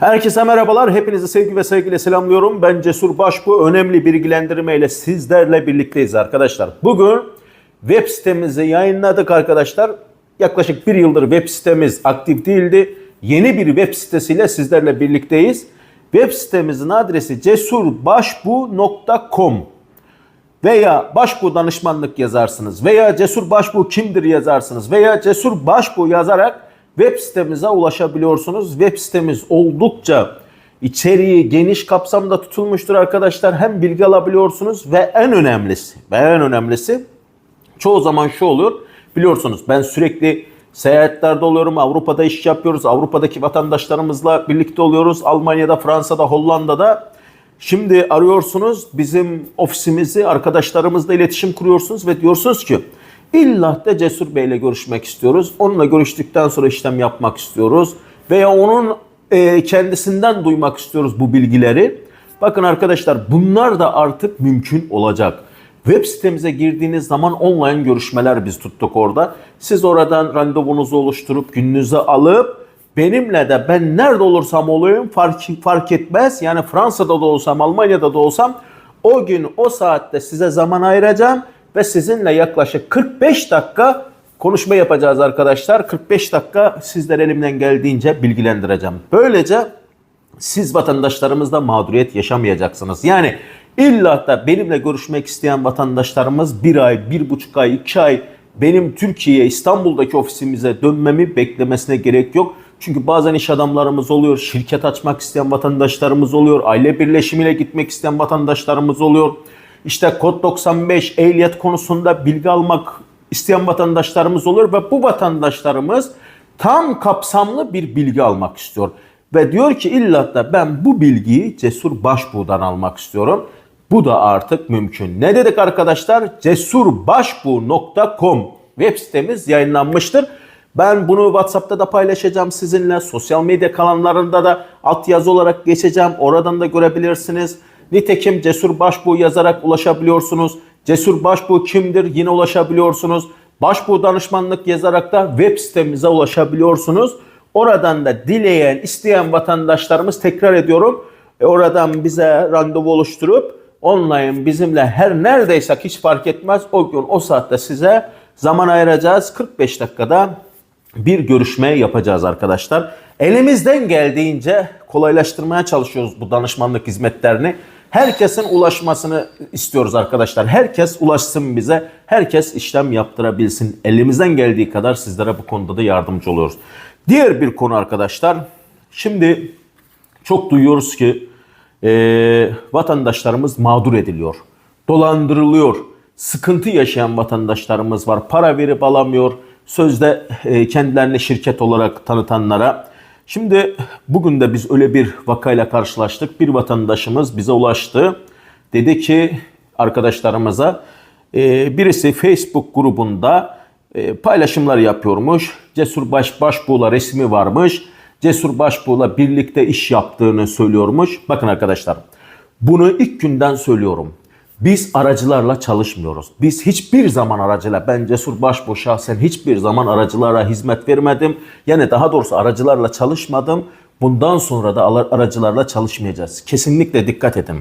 Herkese merhabalar. Hepinizi sevgi ve saygıyla selamlıyorum. Ben Cesur Başbu. Önemli bilgilendirme ile sizlerle birlikteyiz arkadaşlar. Bugün web sitemizi yayınladık arkadaşlar. Yaklaşık bir yıldır web sitemiz aktif değildi. Yeni bir web sitesiyle sizlerle birlikteyiz. Web sitemizin adresi cesurbaşbu.com veya Başbu danışmanlık yazarsınız veya Cesur Başbu kimdir yazarsınız veya Cesur Başbu yazarak web sitemize ulaşabiliyorsunuz. Web sitemiz oldukça içeriği geniş kapsamda tutulmuştur arkadaşlar. Hem bilgi alabiliyorsunuz ve en önemlisi ve en önemlisi çoğu zaman şu oluyor. Biliyorsunuz ben sürekli seyahatlerde oluyorum. Avrupa'da iş yapıyoruz. Avrupa'daki vatandaşlarımızla birlikte oluyoruz. Almanya'da, Fransa'da, Hollanda'da. Şimdi arıyorsunuz bizim ofisimizi, arkadaşlarımızla iletişim kuruyorsunuz ve diyorsunuz ki illa da Cesur Bey ile görüşmek istiyoruz. Onunla görüştükten sonra işlem yapmak istiyoruz. Veya onun e, kendisinden duymak istiyoruz bu bilgileri. Bakın arkadaşlar bunlar da artık mümkün olacak. Web sitemize girdiğiniz zaman online görüşmeler biz tuttuk orada. Siz oradan randevunuzu oluşturup gününüzü alıp benimle de ben nerede olursam olayım fark, fark etmez. Yani Fransa'da da olsam Almanya'da da olsam o gün o saatte size zaman ayıracağım ve sizinle yaklaşık 45 dakika konuşma yapacağız arkadaşlar. 45 dakika sizlere elimden geldiğince bilgilendireceğim. Böylece siz vatandaşlarımızda mağduriyet yaşamayacaksınız. Yani illa da benimle görüşmek isteyen vatandaşlarımız bir ay, bir buçuk ay, iki ay benim Türkiye, İstanbul'daki ofisimize dönmemi beklemesine gerek yok. Çünkü bazen iş adamlarımız oluyor, şirket açmak isteyen vatandaşlarımız oluyor, aile birleşimiyle gitmek isteyen vatandaşlarımız oluyor. İşte kod 95 ehliyet konusunda bilgi almak isteyen vatandaşlarımız oluyor ve bu vatandaşlarımız tam kapsamlı bir bilgi almak istiyor. Ve diyor ki illa da ben bu bilgiyi Cesur Başbuğ'dan almak istiyorum. Bu da artık mümkün. Ne dedik arkadaşlar? cesurbaşbu.com web sitemiz yayınlanmıştır. Ben bunu WhatsApp'ta da paylaşacağım sizinle. Sosyal medya kanallarında da altyazı olarak geçeceğim. Oradan da görebilirsiniz. Nitekim Cesur Başbuğ yazarak ulaşabiliyorsunuz. Cesur Başbuğ kimdir? Yine ulaşabiliyorsunuz. Başbuğ danışmanlık yazarak da web sitemize ulaşabiliyorsunuz. Oradan da dileyen, isteyen vatandaşlarımız tekrar ediyorum. e, oradan bize randevu oluşturup online bizimle her neredeysek hiç fark etmez. O gün o saatte size zaman ayıracağız. 45 dakikada bir görüşme yapacağız arkadaşlar. Elimizden geldiğince kolaylaştırmaya çalışıyoruz bu danışmanlık hizmetlerini. Herkesin ulaşmasını istiyoruz arkadaşlar. Herkes ulaşsın bize. Herkes işlem yaptırabilsin. Elimizden geldiği kadar sizlere bu konuda da yardımcı oluyoruz. Diğer bir konu arkadaşlar. Şimdi çok duyuyoruz ki e, vatandaşlarımız mağdur ediliyor. Dolandırılıyor. Sıkıntı yaşayan vatandaşlarımız var. Para verip alamıyor. Sözde e, kendilerini şirket olarak tanıtanlara. Şimdi bugün de biz öyle bir vakayla karşılaştık. Bir vatandaşımız bize ulaştı. Dedi ki arkadaşlarımıza e, birisi Facebook grubunda e, paylaşımlar yapıyormuş. Cesur Baş Başbuğ'la resmi varmış. Cesur Başbuğ'la birlikte iş yaptığını söylüyormuş. Bakın arkadaşlar bunu ilk günden söylüyorum. Biz aracılarla çalışmıyoruz. Biz hiçbir zaman aracıyla, ben Cesur Başbuğ şahsen hiçbir zaman aracılara hizmet vermedim. Yani daha doğrusu aracılarla çalışmadım. Bundan sonra da aracılarla çalışmayacağız. Kesinlikle dikkat edin.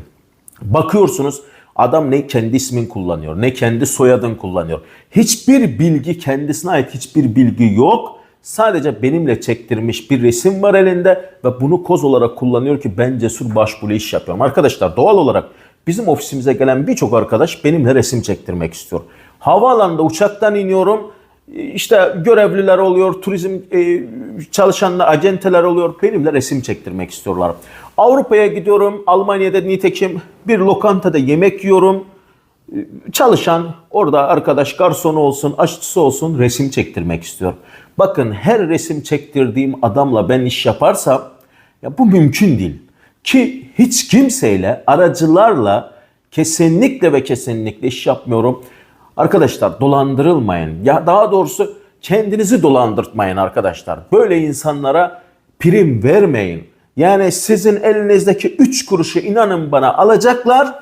Bakıyorsunuz adam ne kendi ismin kullanıyor, ne kendi soyadın kullanıyor. Hiçbir bilgi kendisine ait hiçbir bilgi yok. Sadece benimle çektirmiş bir resim var elinde ve bunu koz olarak kullanıyor ki ben cesur başvuru iş yapıyorum. Arkadaşlar doğal olarak bizim ofisimize gelen birçok arkadaş benimle resim çektirmek istiyor. Havaalanında uçaktan iniyorum. İşte görevliler oluyor, turizm e, çalışanlar, acenteler oluyor. Benimle resim çektirmek istiyorlar. Avrupa'ya gidiyorum. Almanya'da nitekim bir lokantada yemek yiyorum. Çalışan orada arkadaş garson olsun, aşçısı olsun resim çektirmek istiyor. Bakın her resim çektirdiğim adamla ben iş yaparsam ya bu mümkün değil. Ki hiç kimseyle aracılarla kesinlikle ve kesinlikle iş yapmıyorum. Arkadaşlar dolandırılmayın. Ya daha doğrusu kendinizi dolandırtmayın arkadaşlar. Böyle insanlara prim vermeyin. Yani sizin elinizdeki 3 kuruşu inanın bana alacaklar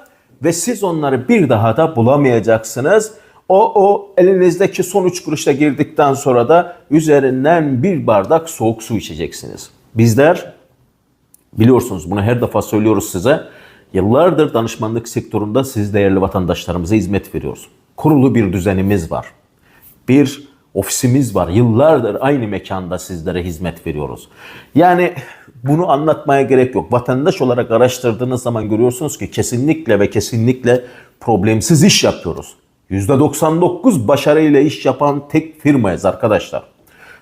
ve siz onları bir daha da bulamayacaksınız. O, o elinizdeki son 3 kuruşla girdikten sonra da üzerinden bir bardak soğuk su içeceksiniz. Bizler Biliyorsunuz bunu her defa söylüyoruz size. Yıllardır danışmanlık sektöründe siz değerli vatandaşlarımıza hizmet veriyoruz. Kurulu bir düzenimiz var. Bir ofisimiz var. Yıllardır aynı mekanda sizlere hizmet veriyoruz. Yani bunu anlatmaya gerek yok. Vatandaş olarak araştırdığınız zaman görüyorsunuz ki kesinlikle ve kesinlikle problemsiz iş yapıyoruz. %99 başarıyla iş yapan tek firmayız arkadaşlar.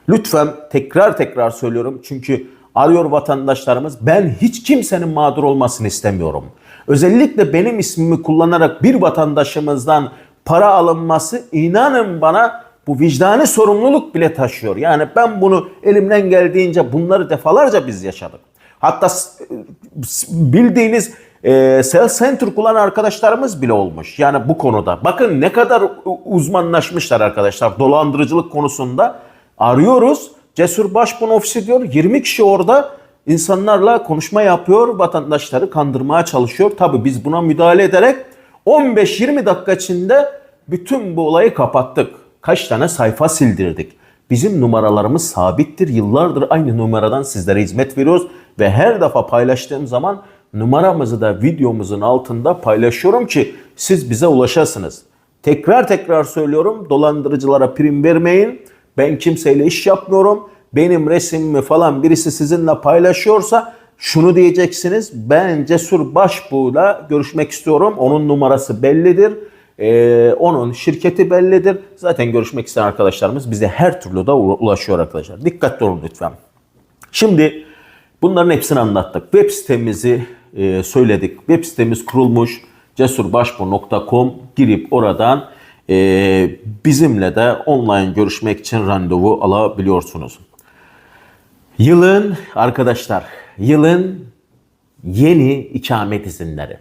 Lütfen tekrar tekrar söylüyorum çünkü arıyor vatandaşlarımız ben hiç kimsenin mağdur olmasını istemiyorum. Özellikle benim ismimi kullanarak bir vatandaşımızdan para alınması inanın bana bu vicdani sorumluluk bile taşıyor. Yani ben bunu elimden geldiğince bunları defalarca biz yaşadık. Hatta s- bildiğiniz e, sales center kullanan arkadaşlarımız bile olmuş. Yani bu konuda. Bakın ne kadar uzmanlaşmışlar arkadaşlar dolandırıcılık konusunda. Arıyoruz. Cesur Başbuğ'un ofisi diyor 20 kişi orada insanlarla konuşma yapıyor. Vatandaşları kandırmaya çalışıyor. Tabii biz buna müdahale ederek 15-20 dakika içinde bütün bu olayı kapattık. Kaç tane sayfa sildirdik. Bizim numaralarımız sabittir. Yıllardır aynı numaradan sizlere hizmet veriyoruz ve her defa paylaştığım zaman numaramızı da videomuzun altında paylaşıyorum ki siz bize ulaşasınız. Tekrar tekrar söylüyorum dolandırıcılara prim vermeyin. Ben kimseyle iş yapmıyorum. Benim resimimi falan birisi sizinle paylaşıyorsa şunu diyeceksiniz. Ben Cesur Başbuğ'la görüşmek istiyorum. Onun numarası bellidir. Ee, onun şirketi bellidir. Zaten görüşmek isteyen arkadaşlarımız bize her türlü de ulaşıyor arkadaşlar. Dikkatli olun lütfen. Şimdi bunların hepsini anlattık. Web sitemizi e, söyledik. Web sitemiz kurulmuş. cesurbaşbu.com girip oradan bizimle de online görüşmek için randevu alabiliyorsunuz. Yılın arkadaşlar, yılın yeni ikamet izinleri.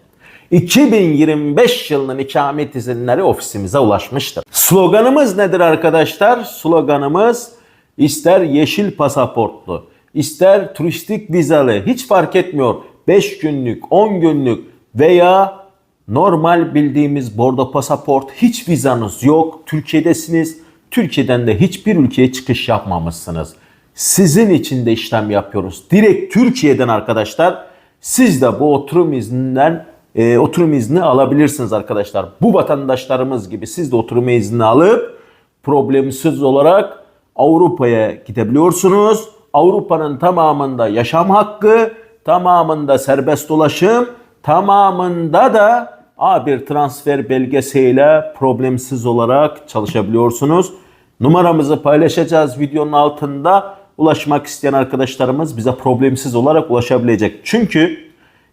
2025 yılının ikamet izinleri ofisimize ulaşmıştır. Sloganımız nedir arkadaşlar? Sloganımız ister yeşil pasaportlu, ister turistik vizalı hiç fark etmiyor. 5 günlük, 10 günlük veya normal bildiğimiz bordo pasaport hiç vizanız yok. Türkiye'desiniz. Türkiye'den de hiçbir ülkeye çıkış yapmamışsınız. Sizin için de işlem yapıyoruz. Direkt Türkiye'den arkadaşlar siz de bu oturum izninden e, oturum izni alabilirsiniz arkadaşlar. Bu vatandaşlarımız gibi siz de oturum izni alıp problemsiz olarak Avrupa'ya gidebiliyorsunuz. Avrupa'nın tamamında yaşam hakkı, tamamında serbest dolaşım, tamamında da A1 transfer belgesiyle problemsiz olarak çalışabiliyorsunuz. Numaramızı paylaşacağız videonun altında. Ulaşmak isteyen arkadaşlarımız bize problemsiz olarak ulaşabilecek. Çünkü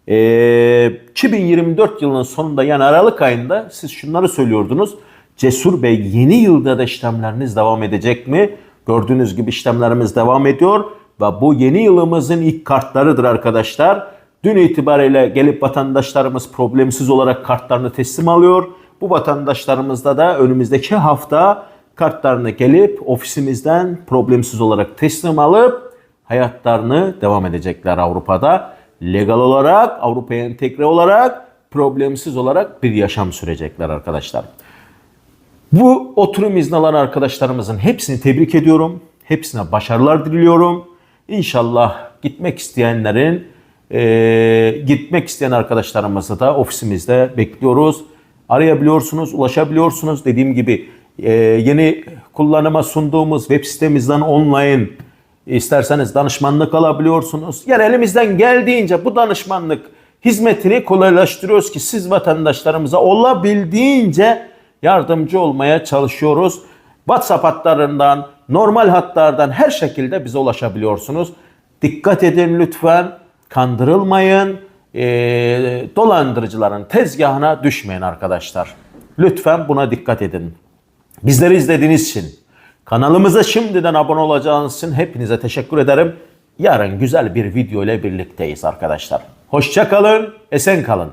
ee, 2024 yılının sonunda yani Aralık ayında siz şunları söylüyordunuz. Cesur Bey yeni yılda da işlemleriniz devam edecek mi? Gördüğünüz gibi işlemlerimiz devam ediyor ve bu yeni yılımızın ilk kartlarıdır arkadaşlar. Dün itibariyle gelip vatandaşlarımız problemsiz olarak kartlarını teslim alıyor. Bu vatandaşlarımızda da önümüzdeki hafta kartlarını gelip ofisimizden problemsiz olarak teslim alıp hayatlarını devam edecekler Avrupa'da. Legal olarak, Avrupa'ya entegre olarak, problemsiz olarak bir yaşam sürecekler arkadaşlar. Bu oturum izni alan arkadaşlarımızın hepsini tebrik ediyorum. Hepsine başarılar diliyorum. İnşallah gitmek isteyenlerin, e, gitmek isteyen arkadaşlarımızı da ofisimizde bekliyoruz. Arayabiliyorsunuz, ulaşabiliyorsunuz. Dediğim gibi e, yeni kullanıma sunduğumuz web sitemizden online isterseniz danışmanlık alabiliyorsunuz. Yani elimizden geldiğince bu danışmanlık hizmetini kolaylaştırıyoruz ki siz vatandaşlarımıza olabildiğince yardımcı olmaya çalışıyoruz. WhatsApp hatlarından, normal hatlardan her şekilde bize ulaşabiliyorsunuz. Dikkat edin lütfen, kandırılmayın, Ee, dolandırıcıların tezgahına düşmeyin arkadaşlar. Lütfen buna dikkat edin. Bizleri izlediğiniz için, kanalımıza şimdiden abone olacağınız için hepinize teşekkür ederim. Yarın güzel bir video ile birlikteyiz arkadaşlar. Hoşça kalın, esen kalın.